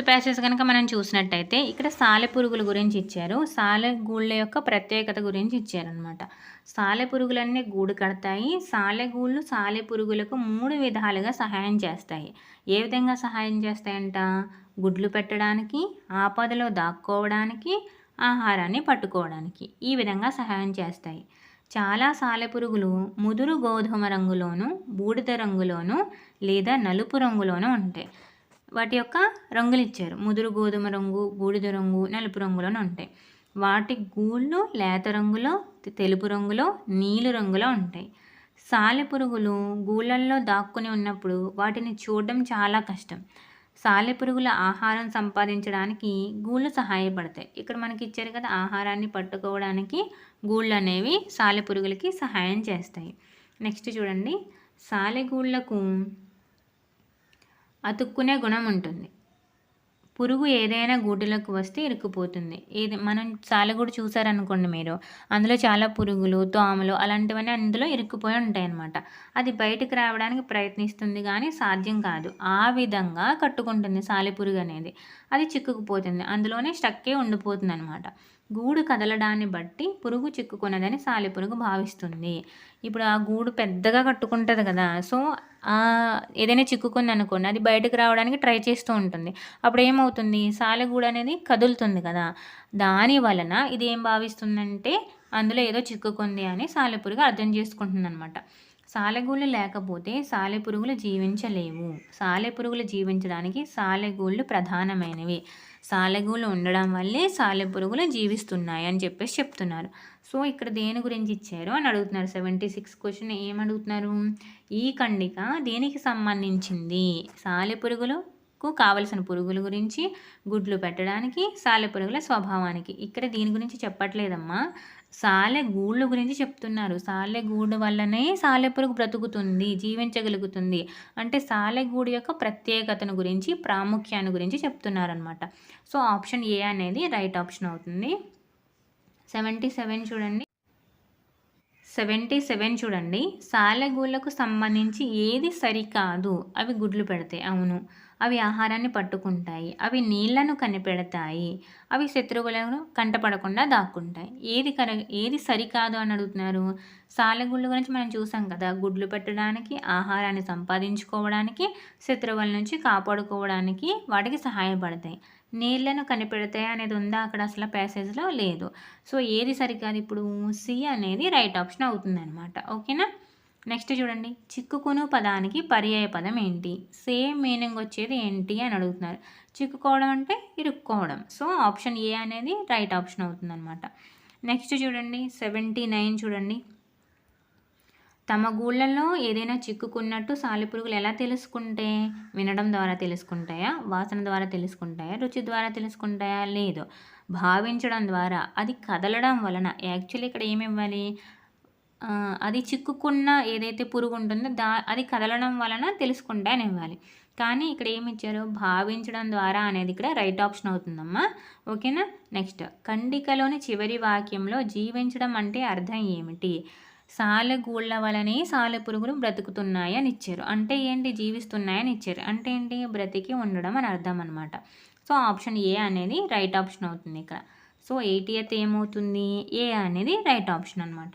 Passage కనుక మనం చూసినట్టయితే ఇక్కడ సాలెపురుగుల గురించి ఇచ్చారు. సాలెగూళ్ళ యొక్క ప్రత్యేకత గురించి ఇచ్చారనమాట సాలెపురుగులన్నీ గూడు కడతాయి. సాలెగూళ్ళు సాలెపురుగులకు మూడు విధాలుగా సహాయం చేస్తాయి. ఏ విధంగా సహాయం చేస్తాయంట? గుడ్లు పెట్టడానికి ఆపదలో దాక్కోవడానికి ఆహారాన్ని పట్టుకోవడానికి ఈ విధంగా సహాయం చేస్తాయి. చాలా సాలెపురుగులు ముదురు గోధుమ రంగులోను బూడిద రంగులోను లేదా నలుపు రంగులోనూ ఉంటాయి. వాటి యొక్క రంగులు ఇచ్చారు. ముదురు గోధుమ రంగు బూడిద రంగు నలుపు రంగులోనే ఉంటాయి. వాటి గూళ్ళు లేత రంగులో తెలుపు రంగులో నీలి రంగులో ఉంటాయి. సాలెపురుగులు గూళ్ళల్లో దాక్కుని ఉన్నప్పుడు వాటిని చూడడం చాలా కష్టం. సాలెపురుగుల ఆహారం సంపాదించడానికి గూళ్ళు సహాయపడతాయి. ఇక్కడ మనకి ఇచ్చారు కదా ఆహారాన్ని పట్టుకోవడానికి గూళ్ళు అనేవి సాలెపురుగులకి సహాయం చేస్తాయి. నెక్స్ట్ చూడండి. సాలెగూళ్ళకు అతుక్కునే గుణం ఉంటుంది. పురుగు ఏదైనా గూటిలోకి వస్తే ఇరుక్కుపోతుంది. ఏది మనం సాలెగూడు చూసారనుకోండి మీరు అందులో చాలా పురుగులు దోమలు అలాంటివన్నీ అందులో ఇరుక్కుపోయి ఉంటాయి అన్నమాట అది బయటకు రావడానికి ప్రయత్నిస్తుంది కానీ సాధ్యం కాదు. ఆ విధంగా కట్టుకుంటుంది సాలెపురుగు అనేది. అది చిక్కుకుపోతుంది. అందులోనే స్టక్కే ఉండిపోతుంది అనమాట గూడు కదలడాన్ని బట్టి పురుగు చిక్కుకున్నదని సాలెపురుగు భావిస్తుంది. ఇప్పుడు ఆ గూడు పెద్దగా కట్టుకుంటుంది కదా సో ఏదైనా చిక్కుకుంది అనుకోండి అది బయటకు రావడానికి ట్రై చేస్తూ ఉంటుంది. అప్పుడు ఏమవుతుంది? సాలెగూడు అనేది కదులుతుంది కదా. దాని వలన ఇది ఏం భావిస్తుందంటే అందులో ఏదో చిక్కుకుంది అని సాలెపురుగు అర్థం చేసుకుంటుంది అనమాట సాలెగూళ్ళు లేకపోతే సాలెపురుగులు జీవించలేవు. సాలెపురుగులు జీవించడానికి సాలెగూళ్ళు ప్రధానమైనవి. సాలెగూళ్ళు ఉండడం వల్లే సాలెపురుగులు జీవిస్తున్నాయి అని చెప్పేసి చెప్తున్నారు. సో ఇక్కడ దేని గురించి ఇచ్చారు అని అడుగుతున్నారు. సెవెంటీ సిక్స్ క్వశ్చన్ ఏమడుగుతున్నారు? ఈ ఖండిక దేనికి సంబంధించింది? సాలెపురుగులు కు కావలసిన పురుగుల గురించి గుడ్లు పెట్టడానికి సాలెపురుగుల స్వభావానికి. ఇక్కడ దీని గురించి చెప్పట్లేదమ్మా. సాలె గూళ్ళ గురించి చెప్తున్నారు. సాలె గూడు వల్లనే సాలెపురుగు బ్రతుకుతుంది జీవించగలుగుతుంది. అంటే సాలెగూడు యొక్క ప్రత్యేకతను గురించి ప్రాముఖ్యాన్ని గురించి చెప్తున్నారనమాట సో ఆప్షన్ ఏ అనేది రైట్ ఆప్షన్ అవుతుంది. సెవెంటీ సెవెన్ చూడండి. సెవెంటీ సెవెన్ చూడండి. సాలెగూళ్ళకు సంబంధించి ఏది సరికాదు. అవి గుడ్లు పెడతాయి. అవును. అవి ఆహారాన్ని పట్టుకుంటాయి. అవి నీళ్ళను కనిపెడతాయి. అవి శత్రువులను కంటపడకుండా దాక్కుంటాయి. ఏది కర ఏది సరికాదు అని అడుగుతున్నారు? సాలెగుళ్ళు గురించి మనం చూసాం కదా. గుడ్లు పెట్టడానికి ఆహారాన్ని సంపాదించుకోవడానికి శత్రువుల నుంచి కాపాడుకోవడానికి వాటికి సహాయపడతాయి. నీళ్ళను కనిపెడతాయి అనేది ఉందా అక్కడ అసలు ప్యాసేజ్లో లేదు. సో ఏది సరికాదు ఇప్పుడు సి అనేది రైట్ ఆప్షన్ అవుతుంది అనమాట ఓకేనా? నెక్స్ట్ చూడండి. చిక్కుకును పదానికి పర్యాయ పదం ఏంటి? సేమ్ మీనింగ్ వచ్చేది ఏంటి అని అడుగుతున్నారు. చిక్కుకోవడం అంటే ఇరుక్కోవడం. సో ఆప్షన్ ఏ అనేది రైట్ ఆప్షన్ అవుతుందన్నమాట. నెక్స్ట్ చూడండి. సెవెంటీ నైన్ చూడండి. తమ గూళ్ళల్లో ఏదైనా చిక్కుకున్నట్టు సాలిపురుగులు ఎలా తెలుసుకుంటే? వినడం ద్వారా తెలుసుకుంటాయా? వాసన ద్వారా తెలుసుకుంటాయా? రుచి ద్వారా తెలుసుకుంటాయా? లేదు. భావించడం ద్వారా. అది కదలడం వలన. యాక్చువల్లీ ఇక్కడ ఏమివ్వాలి? అది చిక్కుకున్న ఏదైతే పురుగు ఉంటుందో దా అది కదలడం వలన తెలుసుకుంటాయని ఇవ్వాలి. కానీ ఇక్కడ ఏమి ఇచ్చారు భావించడం ద్వారా అనేది ఇక్కడ రైట్ ఆప్షన్ అవుతుందమ్మా. ఓకేనా? నెక్స్ట్. కండికలోని చివరి వాక్యంలో జీవించడం అంటే అర్థం ఏమిటి? సాలెగూళ్ళ వలనే సాలెపురుగులు బ్రతుకుతున్నాయని ఇచ్చారు. అంటే ఏంటి? జీవిస్తున్నాయని ఇచ్చారు. అంటే ఏంటి? బ్రతికి ఉండడం అని అర్థం అనమాట సో ఆప్షన్ ఏ అనేది రైట్ ఆప్షన్ అవుతుంది ఇక్కడ. సో ఎయిటీఎత్ ఏమవుతుంది? ఏ అనేది రైట్ ఆప్షన్ అనమాట